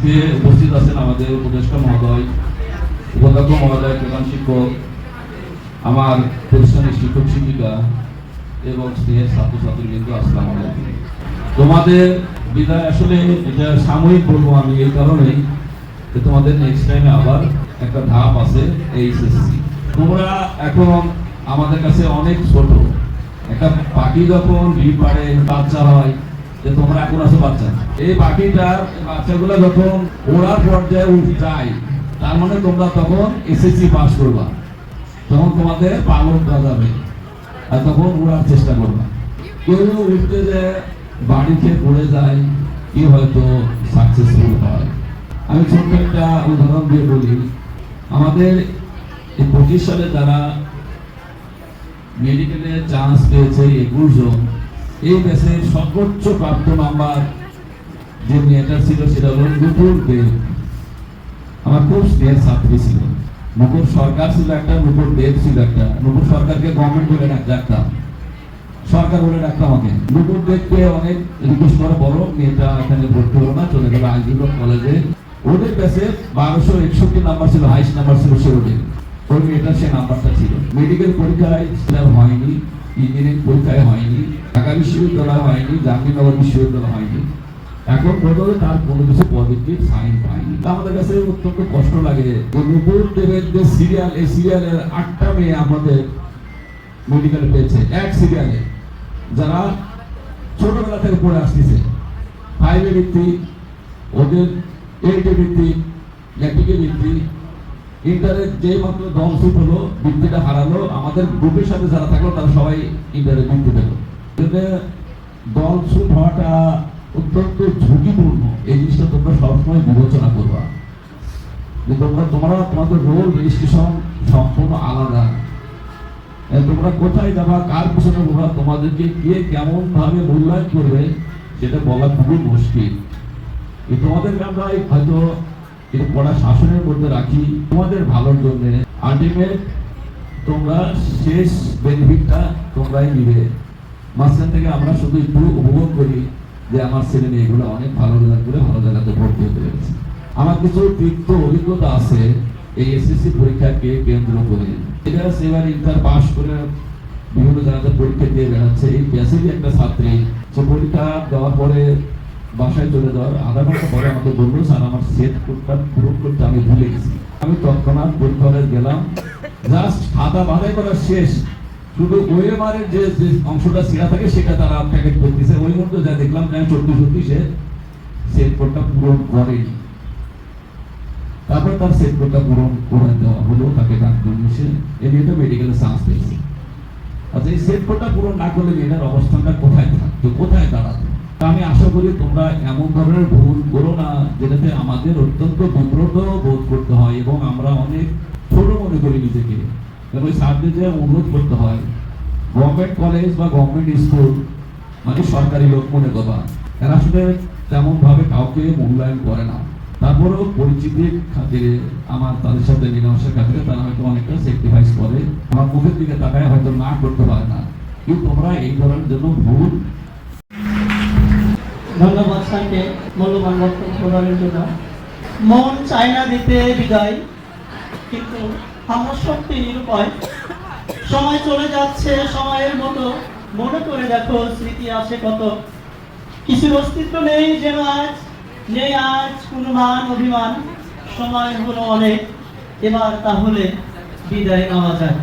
আজকে উপস্থিত আছেন আমাদের উপদেষ্টা মহোদয়, উপাধ্যক্ষ মহোদয়, প্রধান শিক্ষক, আমার প্রতিষ্ঠানের শিক্ষক শিক্ষিকা এবং স্নেহের ছাত্রছাত্রীবৃন্দ, আসসালাম আলাইকুম। তোমাদের বিদায়, আসলে এটা সাময়িক বলব আমি এই কারণেই যে তোমাদের নেক্সট টাইমে আবার একটা ধাপ আছে এইচএসসি তোমরা এখন আমাদের কাছে অনেক ছোট। একটা পাখি যখন ডিম পাড়ে বাচ্চা হয় যে তোমরা এখন আছো বাচ্চা। এই পাখিটার বাচ্চাগুলো যখন ওড়ার পর্যায়ে উঠ যায়, তার মানে তোমরা তখন এসএসসি পাস করবা। তখন তোমাদের পালন করা যাবে। আর তখন উড়ার চেষ্টা করবা। কেউ উঠতে যে বাড়িতে পড়ে যায়, কি হয়তো সাকসেসফুল হয়। আমি ছোট্ট একটা উদাহরণ দিয়ে বলি। আমাদের এই পঁচিশ সালে তারা মেডিকেলে চান্স পেয়েছে একুশ জন এই ব্যাচের সর্বোচ্চ প্রাপ্ত নাম্বার যে মেয়েটা ছিল, সেটা হলো নুপুর দেব আমার খুব স্নেহের ছাত্রী ছিল। নুপুর সরকার ছিল একটা নুপুর দেব ছিল একটা। নুপুর সরকারকে গভর্নমেন্ট বলে ডাক- ডাকতাম। সরকার বলে ডাকতাম আমাকে নুপুর দেবকে অনেক রিকোয়েস্ট করা বড় মেয়েটা এখানে ভর্তি হলো না, চলে গেল আইজিবল কলেজে ওদের কাছে বারোশো একষট্টি নাম্বার ছিল হাইস্ট নাম্বার ছিল সে ওদের। ওই মেয়েটার সে নাম্বারটা ছিল। মেডিকেল পরীক্ষায় হয়নি ইঞ্জিনিয়ারিং পরীক্ষায় হয়নি। ঢাকা বিশ্ববিদ্যালয় হয়নি, জাহাঙ্গীরনগর বিশ্ববিদ্যালয় হয়নি। এখন পর্যন্ত তার কোনো কিছু পজিটিভ সাইন পাইনি তা আমাদের কাছে অত্যন্ত কষ্ট লাগে নুপুর দেবের যে সিরিয়াল এই সিরিয়ালের আটটা মেয়ে আমাদের মেডিকেল পেয়েছে। এক সিরিয়ালে যারা ছোটবেলা থেকে পড়ে আসতেছে। ফাইভে ভিত্তিক ওদের এইটে ভিত্তিক ল্যাটিকে ভিত্তিক ইন্টারের যে মাত্র দম হলো বৃত্তিটা হারালো। আমাদের গ্রুপের সাথে যারা থাকল, তারা সবাই ইন্টারে বৃত্তি পেল এতে দল হওয়াটা অত্যন্ত ঝুঁকিপূর্ণ। এই জিনিসটা তোমরা সবসময় বিবেচনা করবা। যে তোমরা তোমরা তোমাদের রোল রেজিস্ট্রেশন সম্পূর্ণ আলাদা। তোমরা কোথায় যাবা, কার পিছনে ঘোরা, তোমাদেরকে কে কেমন ভাবে মূল্যায়ন করবে, সেটা বলা খুবই মুশকিল। তোমাদেরকে আমরা হয়তো এই পড়া শাসনের মধ্যে রাখি, তোমাদের ভালোর জন্য। আলটিমেট তোমরা শেষ বেনিফিটটা তোমরাই নিবে। মাঝখান থেকে আমরা শুধু একটু উপভোগ করি যে আমার ছেলে মেয়েগুলো অনেক ভালো রেজাল্ট করে ভালো জায়গাতে ভর্তি হতে পেরেছে। আমার কিছু তিক্ত অভিজ্ঞতা আছে এই এসএসসি পরীক্ষাকে কেন্দ্র করে। এটা এবার ইন্টার পাস করে বিভিন্ন জায়গাতে পরীক্ষা দিয়ে বেড়াচ্ছে। এই প্যাসিভি একটা ছাত্রী, সে পরীক্ষা দেওয়ার পরে বাসায় চলে যাওয়ার আধা ঘণ্টা পরে আমাকে বলল, স্যার, আমার সেট কোডটা পূরণ করতে আমি ভুলে গেছি। আমি তৎক্ষণাৎ পরীক্ষা গেলাম, জাস্ট খাতা বাধাই করা শেষ। শুধু ওয়েমারের যে যে অংশটা ছেঁড়া থাকে, সেটা তারা প্যাকেট করতেছে। ওই মধ্যে যা দেখলাম যে সত্যি সত্যি সে সেট কোডটা পূরণ করেনি তারপর তার সেট কোডটা পূরণ করে দেওয়া হলো, তাকে ডাক্তার এসে। এই মেয়েটা মেডিকেলে চান্স পেয়েছে। আচ্ছা এই সেট কোডটা পূরণ না করলে মেয়েটার অবস্থানটা কোথায় থাকতো? কোথায় দাঁড়াতো? তা আমি আশা করি তোমরা এমন ধরনের ভুল করো না, যেটাতে আমাদের অত্যন্ত বিব্রত বোধ করতে হয় এবং আমরা অনেক ছোট মনে করি নিজেকে। কারণ ওই সাবজেক্ট অনুরোধ করতে হয় গভর্নমেন্ট কলেজ বা গভর্নমেন্ট স্কুল মানে সরকারি লোক মনে করবা এরা আসলে তেমন ভাবে কাউকে মূল্যায়ন করে না। তারপরেও পরিচিতির খাতিরে আমার তাদের সাথে মিলামেশার খাতিরে তারা হয়তো অনেকটা সেক্রিফাইস করে। আমার মুখের দিকে তাকায় হয়তো না করতে পারে না। কিন্তু তোমরা এই ধরনের জন্য ভুল। ধন্যবাদ স্যারকে মূল্যবান বক্তব্য প্রদানের জন্য। মন চায় না দিতে বিদায়, কিন্তু আমরা শক্তি নিরুপায় সময় চলে যাচ্ছে, সময়ের মতো। মনে করে দেখো, স্মৃতি আছে কত। কিছুর অস্তিত্ব নেই যেন আজ, নেই আজ কোনো মান অভিমান। সময় হলো অনেক, এবার তাহলে বিদায় নেওয়া যায়